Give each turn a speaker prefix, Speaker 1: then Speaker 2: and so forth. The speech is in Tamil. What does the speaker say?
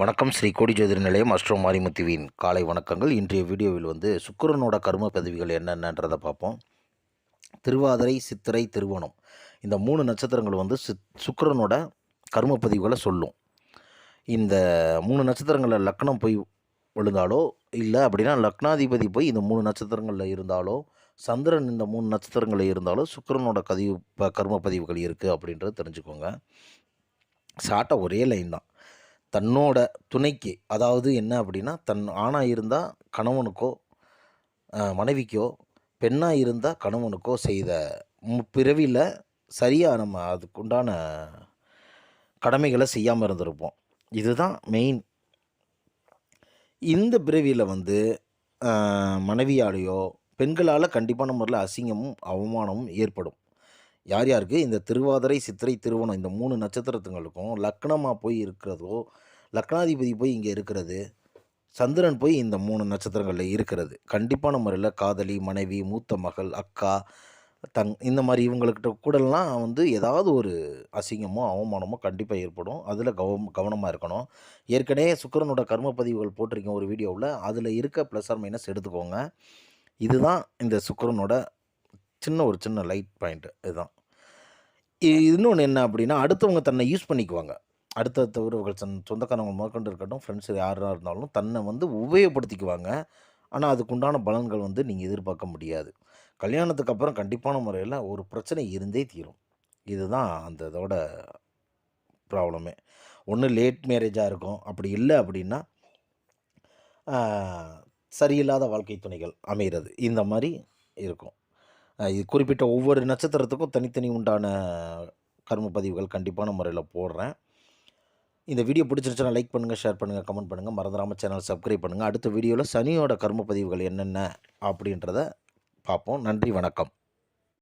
Speaker 1: வணக்கம். ஸ்ரீ கோடி ஜோதிட நிலையம் அஸ்ட்ரோ மாரிமுத்துவின் காலை வணக்கங்கள். இன்றைய வீடியோவில் வந்து சுக்கரனோட கர்ம பதவிகள் என்னென்னன்றதை பார்ப்போம். திருவாதிரை சித்திரை திருவோணம். இந்த மூணு நட்சத்திரங்கள் வந்து சித் சுக்கிரனோட கர்ம பதிவுகளை சொல்லும். இந்த மூணு நட்சத்திரங்களில் லக்னம் போய் விழுந்தாலோ இல்லை அப்படின்னா லக்னாதிபதி போய் இந்த மூணு நட்சத்திரங்களில் இருந்தாலோ சந்திரன் இந்த மூணு நட்சத்திரங்களில் இருந்தாலோ சுக்கரனோட கதிவு ப கர்ம பதிவுகள் இருக்குது அப்படின்றத தெரிஞ்சுக்கோங்க. சாட்டை ஒரே லைன் தான். தன்னோட துணைக்கு அதாவது என்ன அப்படின்னா தன் ஆணாக இருந்தால் கணவனுக்கோ மனைவிக்கோ பெண்ணாக இருந்தால் கணவனுக்கோ செய்த பிறவியில் சரியாக நம்ம அதுக்குண்டான கடமைகளை செய்யாமல் இருந்திருப்போம். இதுதான் மெயின் இந்த பிறவியில் வந்து மனைவியாலேயோ பெண்களால் கண்டிப்பான முறையில் அசிங்கமும் அவமானமும் ஏற்படும். யார் யாருக்கு இந்த திருவாதிரை சித்திரை திருவோணம் இந்த மூணு நட்சத்திரத்துங்களுக்கும் லக்னமாக போய் இருக்கிறதோ லக்னாதிபதி போய் இங்கே இருக்கிறது சந்திரன் போய் இந்த மூணு நட்சத்திரங்களில் இருக்கிறது. கண்டிப்பான முறையில் காதலி மனைவி மூத்த மகள் அக்கா தங் இந்த மாதிரி இவங்கக்கிட்ட கூடலாம் வந்து ஏதாவது ஒரு அசிங்கமோ அவமானமோ கண்டிப்பாக ஏற்படும். அதில் கவனம் கவனமாக இருக்கணும். ஏற்கனவே சுக்கிரனோட கர்ம பதிவுகள் போட்டிருக்கேன் ஒரு வீடியோவில். அதில் இருக்க ப்ளஸ் ஆர் மைனஸ் எடுத்துக்கோங்க. இதுதான் இந்த சுக்கிரனோட சின்ன ஒரு சின்ன லைட் பாயிண்ட்டு இதுதான். இன்னொன்று என்ன அப்படின்னா அடுத்தவங்க தன்னை யூஸ் பண்ணிக்குவாங்க. அடுத்தடுத்த உறவுகள் சொந்த சொந்தக்காரங்க முதற்கொண்டு இருக்கட்டும் ஃப்ரெண்ட்ஸ் யாராக இருந்தாலும் தன்னை வந்து உபயோகப்படுத்திக்குவாங்க. ஆனால் அதுக்குண்டான பலன்கள் வந்து நீங்கள் எதிர்பார்க்க முடியாது. கல்யாணத்துக்கு அப்புறம் கண்டிப்பான முறையில் ஒரு பிரச்சனை இருந்தே தீரும். இதுதான் அந்த இதோட ப்ராப்ளமே ஒன்று லேட் மேரேஜாக இருக்கும். அப்படி இல்லை அப்படின்னா சரியில்லாத வாழ்க்கை துணைகள் அமைகிறது இந்த மாதிரி இருக்கும். இது குறிப்பிட்ட ஒவ்வொரு நட்சத்திரத்துக்கும் தனித்தனி உண்டான கர்ம பதிவுகள் கண்டிப்பான முறையில் போடுறேன். இந்த வீடியோ பிடிச்சிருச்சுன்னா லைக் பண்ணுங்கள் ஷேர் பண்ணுங்கள் கமெண்ட் பண்ணுங்கள் மறந்துடாமல் சேனல் சப்ஸ்கிரைப் பண்ணுங்கள் அடுத்த வீடியோவில் சனியோட கர்ம பதிவுகள் என்னென்ன அப்படின்றத பார்ப்போம். நன்றி வணக்கம்.